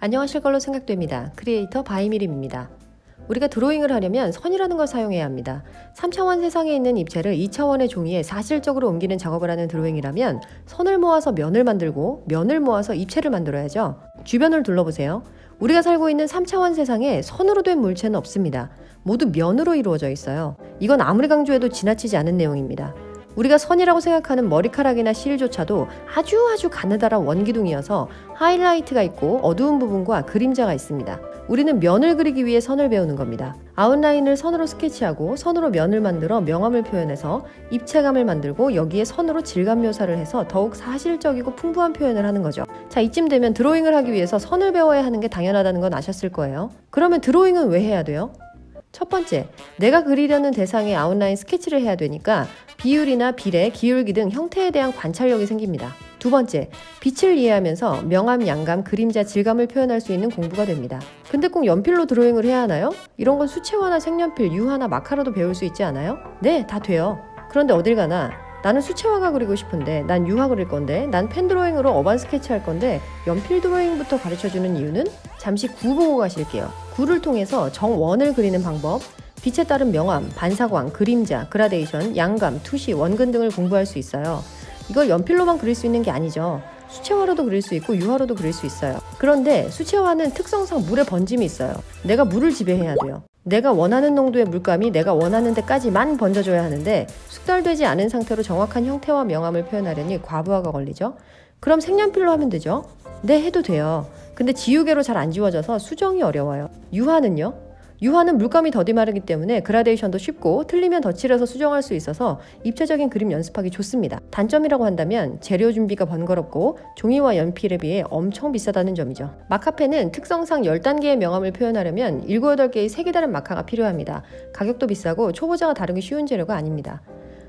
안녕하실 걸로 생각됩니다. 크리에이터 바이미림입니다. 우리가 드로잉을 하려면 선이라는 걸 사용해야 합니다. 3차원 세상에 있는 입체를 2차원의 종이에 사실적으로 옮기는 작업을 하는 드로잉이라면 선을 모아서 면을 만들고 면을 모아서 입체를 만들어야죠. 주변을 둘러보세요. 우리가 살고 있는 3차원 세상에 선으로 된 물체는 없습니다. 모두 면으로 이루어져 있어요. 이건 아무리 강조해도 지나치지 않은 내용입니다. 우리가 선이라고 생각하는 머리카락이나 실조차도 아주 아주 가느다란 원기둥이어서 하이라이트가 있고 어두운 부분과 그림자가 있습니다. 우리는 면을 그리기 위해 선을 배우는 겁니다. 아웃라인을 선으로 스케치하고 선으로 면을 만들어 명암을 표현해서 입체감을 만들고 여기에 선으로 질감 묘사를 해서 더욱 사실적이고 풍부한 표현을 하는 거죠. 자, 이쯤 되면 드로잉을 하기 위해서 선을 배워야 하는 게 당연하다는 건 아셨을 거예요. 그러면 드로잉은 왜 해야 돼요? 첫 번째, 내가 그리려는 대상의 아웃라인 스케치를 해야 되니까 비율이나 비례, 기울기 등 형태에 대한 관찰력이 생깁니다. 두 번째, 빛을 이해하면서 명암, 양감, 그림자, 질감을 표현할 수 있는 공부가 됩니다. 근데 꼭 연필로 드로잉을 해야 하나요? 이런 건 수채화나 색연필, 유화나 마카로도 배울 수 있지 않아요? 네, 다 돼요. 그런데 어딜 가나 나는 수채화가 그리고 싶은데 난 유화 그릴 건데 난 펜 드로잉으로 어반 스케치 할 건데 연필 드로잉부터 가르쳐 주는 이유는 잠시 구 보고 가실게요. 구를 통해서 정원을 그리는 방법, 빛에 따른 명암, 반사광, 그림자, 그라데이션, 양감, 투시, 원근 등을 공부할 수 있어요. 이걸 연필로만 그릴 수 있는 게 아니죠. 수채화로도 그릴 수 있고 유화로도 그릴 수 있어요. 그런데 수채화는 특성상 물의 번짐이 있어요. 내가 물을 지배해야 돼요. 내가 원하는 농도의 물감이 내가 원하는 데까지만 번져줘야 하는데 숙달되지 않은 상태로 정확한 형태와 명암을 표현하려니 과부하가 걸리죠. 그럼 색연필로 하면 되죠. 네, 해도 돼요. 근데 지우개로 잘 안 지워져서 수정이 어려워요. 유화는요? 유화는 물감이 더디 마르기 때문에 그라데이션도 쉽고 틀리면 덧칠해서 수정할 수 있어서 입체적인 그림 연습하기 좋습니다. 단점이라고 한다면 재료 준비가 번거롭고 종이와 연필에 비해 엄청 비싸다는 점이죠. 마카펜은 특성상 10단계의 명암을 표현하려면 7, 8개의 색이 다른 마카가 필요합니다. 가격도 비싸고 초보자가 다루기 쉬운 재료가 아닙니다.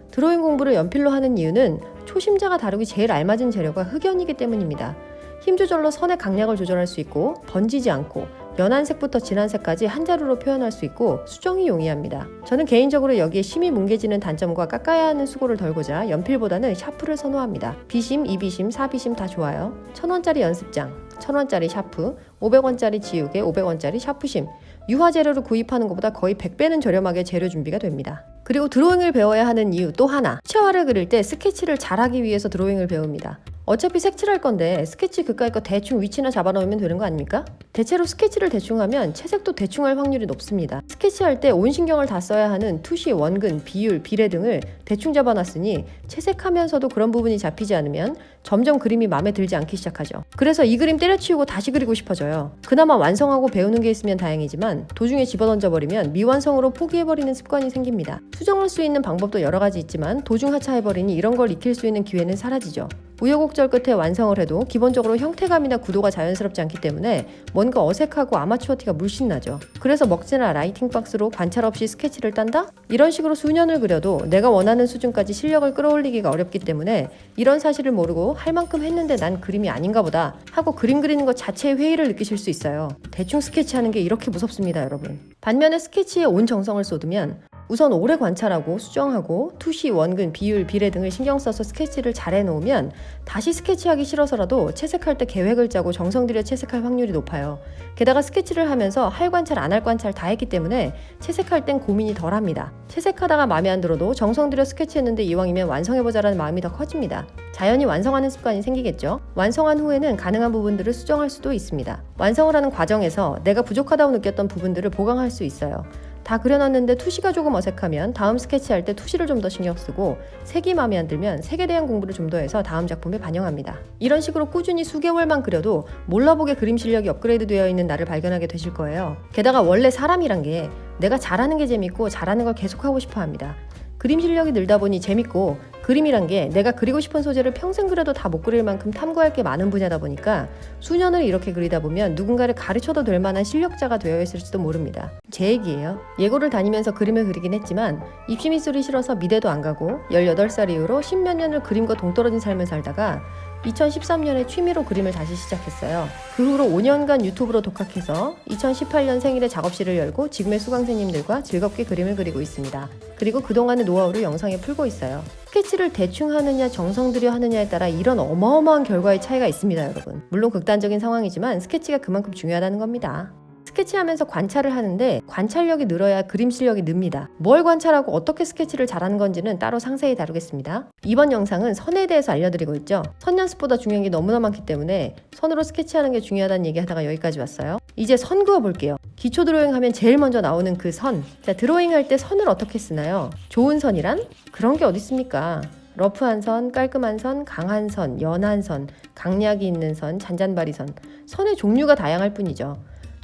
드로잉 공부를 연필로 하는 이유는 초심자가 다루기 제일 알맞은 재료가 흑연이기 때문입니다. 힘 조절로 선의 강약을 조절할 수 있고 번지지 않고 연한 색부터 진한 색까지 한 자루로 표현할 수 있고 수정이 용이합니다. 저는 개인적으로 여기에 심이 뭉개지는 단점과 깎아야 하는 수고를 덜고자 연필보다는 샤프를 선호합니다. 비심, 2비심, 4비심 다 좋아요. 1000원짜리 연습장, 1000원짜리 샤프, 500원짜리 지우개, 500원짜리 샤프심. 유화 재료를 구입하는 것보다 거의 100배는 저렴하게 재료 준비가 됩니다. 그리고 드로잉을 배워야 하는 이유 또 하나. 수채화를 그릴 때 스케치를 잘하기 위해서 드로잉을 배웁니다. 어차피 색칠할 건데 스케치 그까이 거 대충 위치나 잡아놓으면 되는 거 아닙니까? 대체로 스케치를 대충 하면 채색도 대충 할 확률이 높습니다. 스케치할 때 온 신경을 다 써야 하는 투시, 원근, 비율, 비례 등을 대충 잡아놨으니 채색하면서도 그런 부분이 잡히지 않으면 점점 그림이 마음에 들지 않기 시작하죠. 그래서 이 그림 때려치우고 다시 그리고 싶어져요. 그나마 완성하고 배우는 게 있으면 다행이지만 도중에 집어던져버리면 미완성으로 포기해버리는 습관이 생깁니다. 수정할 수 있는 방법도 여러 가지 있지만 도중 하차해버리니 이런 걸 익힐 수 있는 기회는 사라지죠. 우여곡절 끝에 완성을 해도 기본적으로 형태감이나 구도가 자연스럽지 않기 때문에 뭔가 어색하고 아마추어 티가 물씬 나죠. 그래서 먹지나 라이팅 박스로 관찰 없이 스케치를 딴다? 이런 식으로 수년을 그려도 내가 원하는 수준까지 실력을 끌어올리기가 어렵기 때문에 이런 사실을 모르고 할 만큼 했는데 난 그림이 아닌가 보다 하고 그림 그리는 것 자체에 회의를 느끼실 수 있어요. 대충 스케치하는 게 이렇게 무섭습니다, 여러분. 반면에 스케치에 온 정성을 쏟으면 우선 오래 관찰하고 수정하고 투시, 원근, 비율, 비례 등을 신경 써서 스케치를 잘 해놓으면 다시 스케치하기 싫어서라도 채색할 때 계획을 짜고 정성 들여 채색할 확률이 높아요. 게다가 스케치를 하면서 할 관찰, 안 할 관찰 다 했기 때문에 채색할 땐 고민이 덜 합니다. 채색하다가 마음에 안 들어도 정성 들여 스케치했는데 이왕이면 완성해보자라는 마음이 더 커집니다. 자연히 완성하는 습관이 생기겠죠. 완성한 후에는 가능한 부분들을 수정할 수도 있습니다. 완성을 하는 과정에서 내가 부족하다고 느꼈던 부분들을 보강할 수 있어요. 다 그려놨는데 투시가 조금 어색하면 다음 스케치할 때 투시를 좀 더 신경 쓰고 색이 마음에 안 들면 색에 대한 공부를 좀 더 해서 다음 작품에 반영합니다. 이런 식으로 꾸준히 수개월만 그려도 몰라보게 그림 실력이 업그레이드 되어 있는 나를 발견하게 되실 거예요. 게다가 원래 사람이란 게 내가 잘하는 게 재밌고 잘하는 걸 계속하고 싶어 합니다. 그림 실력이 늘다 보니 재밌고 그림이란 게 내가 그리고 싶은 소재를 평생 그려도 다 못 그릴 만큼 탐구할 게 많은 분야다 보니까 수년을 이렇게 그리다 보면 누군가를 가르쳐도 될 만한 실력자가 되어 있을지도 모릅니다. 제 얘기예요. 예고를 다니면서 그림을 그리긴 했지만 입시 미술이 싫어서 미대도 안 가고 18살 이후로 십몇 년을 그림과 동떨어진 삶을 살다가 2013년에 취미로 그림을 다시 시작했어요. 그 후로 5년간 유튜브로 독학해서 2018년 생일에 작업실을 열고 지금의 수강생님들과 즐겁게 그림을 그리고 있습니다. 그리고 그동안의 노하우를 영상에 풀고 있어요. 스케치를 대충 하느냐 정성 들여 하느냐에 따라 이런 어마어마한 결과의 차이가 있습니다, 여러분. 물론 극단적인 상황이지만 스케치가 그만큼 중요하다는 겁니다. 스케치하면서 관찰을 하는데 관찰력이 늘어야 그림 실력이 늡니다. 뭘 관찰하고 어떻게 스케치를 잘하는 건지는 따로 상세히 다루겠습니다. 이번 영상은 선에 대해서 알려드리고 있죠. 선 연습보다 중요한 게 너무나 많기 때문에 선으로 스케치하는 게 중요하다는 얘기 하다가 여기까지 왔어요. 이제 선 그어 볼게요. 기초 드로잉 하면 제일 먼저 나오는 그 선. 자, 드로잉 할 때 선을 어떻게 쓰나요? 좋은 선이란? 그런 게 어디 있습니까? 러프한 선, 깔끔한 선, 강한 선, 연한 선, 강약이 있는 선, 잔잔바리 선. 선의 종류가 다양할 뿐이죠.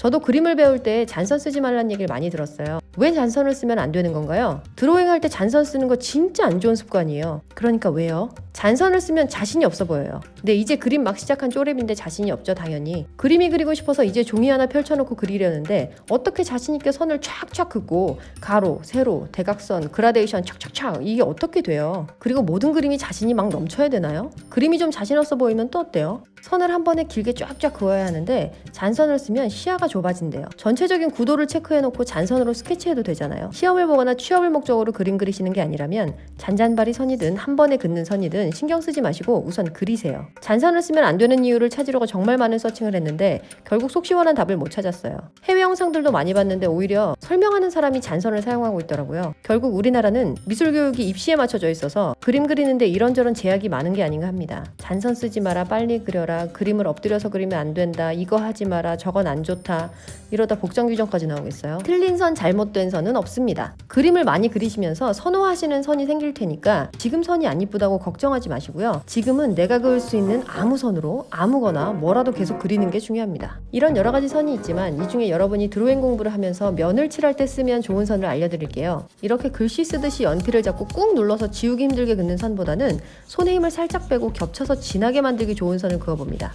저도 그림을 배울 때 잔선 쓰지 말라는 얘기를 많이 들었어요. 왜 잔선을 쓰면 안 되는 건가요? 드로잉 할 때 잔선 쓰는 거 진짜 안 좋은 습관이에요. 그러니까 왜요? 잔선을 쓰면 자신이 없어 보여요. 근데 이제 그림 막 시작한 쪼렙인데 자신이 없죠, 당연히. 그림이 그리고 싶어서 이제 종이 하나 펼쳐놓고 그리려는데 어떻게 자신있게 선을 촥촥 긋고 가로, 세로, 대각선, 그라데이션 촥촥촥 이게 어떻게 돼요? 그리고 모든 그림이 자신이 막 넘쳐야 되나요? 그림이 좀 자신 없어 보이면 또 어때요? 선을 한 번에 길게 쫙쫙 그어야 하는데 잔선을 쓰면 시야가 좁아진대요. 전체적인 구도를 체크해놓고 잔선으로 스케치 해도 되잖아요. 시험을 보거나 취업을 목적으로 그림 그리시는 게 아니라면 잔잔바리 선이든 한 번에 긋는 선이든 신경 쓰지 마시고 우선 그리세요. 잔선을 쓰면 안 되는 이유를 찾으려고 정말 많은 서칭을 했는데 결국 속 시원한 답을 못 찾았어요. 해외 영상들도 많이 봤는데 오히려 설명하는 사람이 잔선을 사용하고 있더라고요. 결국 우리나라는 미술 교육이 입시에 맞춰져 있어서 그림 그리는데 이런저런 제약이 많은 게 아닌가 합니다. 잔선 쓰지 마라, 빨리 그려라, 그림을 엎드려서 그리면 안 된다, 이거 하지 마라, 저건 안 좋다. 이러다 복장 규정까지 나오겠어요. 틀린 선, 잘못 된 선은 없습니다. 그림을 많이 그리시면서 선호하시는 선이 생길 테니까 지금 선이 안 이쁘다고 걱정하지 마시고요. 지금은 내가 그을 수 있는 아무 선으로 아무거나 뭐라도 계속 그리는 게 중요합니다. 이런 여러 가지 선이 있지만 이 중에 여러분이 드로잉 공부를 하면서 면을 칠할 때 쓰면 좋은 선을 알려드릴게요. 이렇게 글씨 쓰듯이 연필을 잡고 꾹 눌러서 지우기 힘들게 긋는 선보다는 손에 힘을 살짝 빼고 겹쳐서 진하게 만들기 좋은 선을 그어봅니다.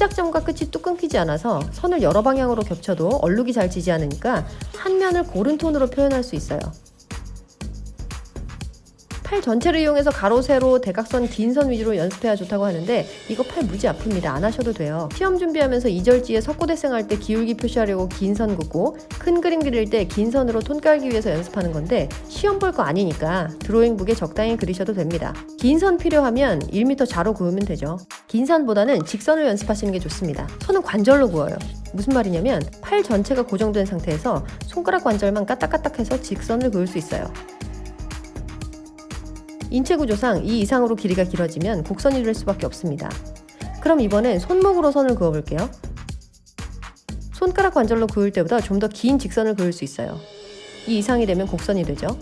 시작점과 끝이 뚝 끊기지 않아서 선을 여러 방향으로 겹쳐도 얼룩이 잘 지지 않으니까 한 면을 고른 톤으로 표현할 수 있어요. 팔 전체를 이용해서 가로, 세로, 대각선, 긴 선 위주로 연습해야 좋다고 하는데 이거 팔 무지 아픕니다. 안 하셔도 돼요. 시험 준비하면서 이절지에 석고대생 할 때 기울기 표시하려고 긴 선 긋고 큰 그림 그릴 때 긴 선으로 톤 깔기 위해서 연습하는 건데 시험 볼 거 아니니까 드로잉북에 적당히 그리셔도 됩니다. 긴 선 필요하면 1m 자로 그으면 되죠. 긴 선보다는 직선을 연습하시는 게 좋습니다. 손은 관절로 그어요. 무슨 말이냐면 팔 전체가 고정된 상태에서 손가락 관절만 까딱까딱해서 직선을 그을 수 있어요. 인체 구조상 이 이상으로 길이가 길어지면 곡선이 될 수밖에 없습니다. 그럼 이번엔 손목으로 선을 그어볼게요. 손가락 관절로 그을 때보다 좀 더 긴 직선을 그을 수 있어요. 이 이상이 되면 곡선이 되죠.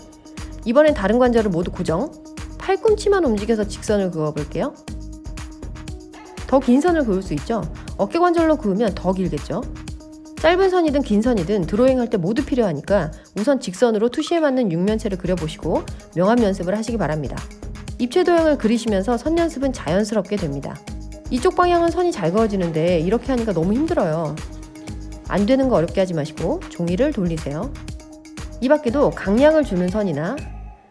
이번엔 다른 관절을 모두 고정. 팔꿈치만 움직여서 직선을 그어볼게요. 더 긴 선을 그을 수 있죠. 어깨 관절로 그으면 더 길겠죠. 짧은 선이든 긴 선이든 드로잉 할 때 모두 필요하니까 우선 직선으로 투시에 맞는 육면체를 그려보시고 명암 연습을 하시기 바랍니다. 입체 도형을 그리시면서 선 연습은 자연스럽게 됩니다. 이쪽 방향은 선이 잘 그어지는데 이렇게 하니까 너무 힘들어요. 안 되는 거 어렵게 하지 마시고 종이를 돌리세요. 이 밖에도 강약을 주는 선이나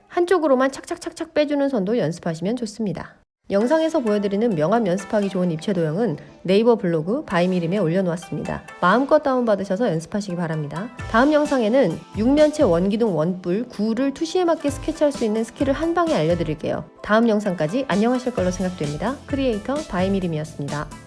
한쪽으로만 착착착착 빼주는 선도 연습하시면 좋습니다. 영상에서 보여드리는 명암 연습하기 좋은 입체 도형은 네이버 블로그 바이미림에 올려놓았습니다. 마음껏 다운받으셔서 연습하시기 바랍니다. 다음 영상에는 육면체 원기둥 원뿔 9를 투시에 맞게 스케치할 수 있는 스킬을 한 방에 알려드릴게요. 다음 영상까지 안녕하실 걸로 생각됩니다. 크리에이터 바이미림이었습니다.